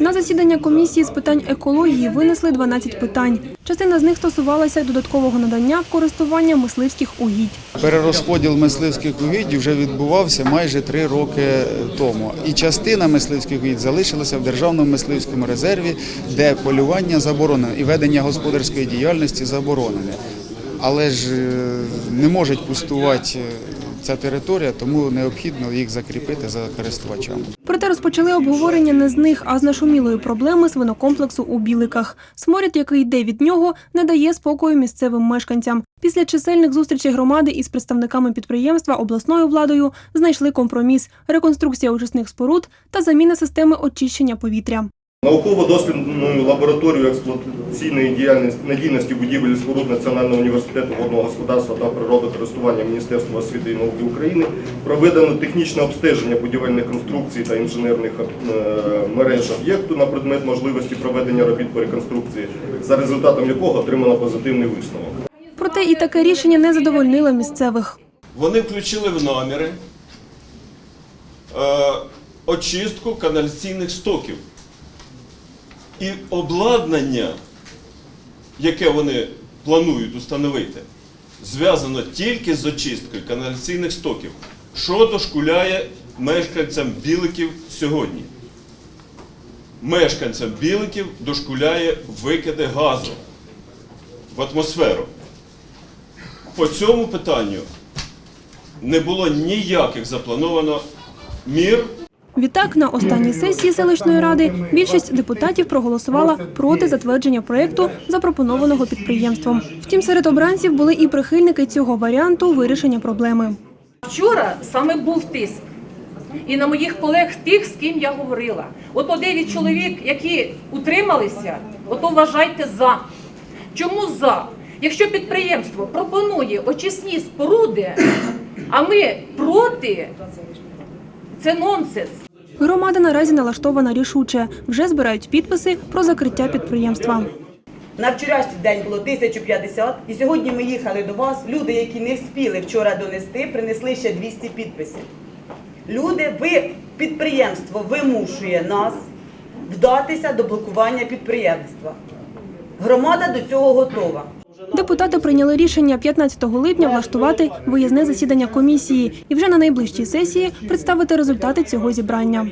На засідання комісії з питань екології винесли 12 питань. Частина з них стосувалася додаткового надання користування мисливських угідь. Перерозподіл мисливських угідь вже відбувався майже три роки тому. І частина мисливських угідь залишилася в Державному мисливському резерві, де полювання заборонено і ведення господарської діяльності заборонене. Але ж е, не може пустувати е, ця територія, тому необхідно їх закріпити за користувачами. Проте розпочали обговорення не з них, а з нашумілої проблеми свинокомплексу у Біликах. Сморід, який йде від нього, не дає спокою місцевим мешканцям. Після чисельних зустрічей громади із представниками підприємства обласною владою знайшли компроміс – реконструкція очисних споруд та заміна системи очищення повітря. Науково-дослідною лабораторію експлуатаційної діяльності надійності будівель і споруд Національного університету водного господарства та природокористування Міністерства освіти і науки України проведено технічне обстеження будівельних конструкцій та інженерних е, мереж об'єкту на предмет можливості проведення робіт по реконструкції, за результатом якого отримано позитивний висновок. Проте і таке рішення не задовольнило місцевих. Вони включили в наміри е, очистку каналізаційних стоків. І обладнання, яке вони планують установити, зв'язано тільки з очисткою каналізаційних стоків, що дошкуляє мешканцям Біликів сьогодні. Мешканцям Біликів дошкуляє викиди газу в атмосферу. По цьому питанню не було ніяких заплановано мір Відтак, на останній сесії селищної ради більшість депутатів проголосувала проти затвердження проєкту, запропонованого підприємством. Втім, серед обранців були і прихильники цього варіанту вирішення проблеми. Вчора саме був тиск. І на моїх колег тих, з ким я говорила. Ото 9 чоловік, які утрималися, ото вважайте за. Чому за? Якщо підприємство пропонує очисні споруди, а ми проти, це нонсенс. Громада наразі налаштована рішуче. Вже збирають підписи про закриття підприємства. На вчорашній день було 1050, і сьогодні ми їхали до вас. Люди, які не встигли вчора донести, принесли ще 200 підписів. Люди, ви підприємство вимушує нас вдатися до блокування підприємства. Громада до цього готова. Депутати прийняли рішення 15 липня влаштувати виїзне засідання комісії і вже на найближчій сесії представити результати цього зібрання.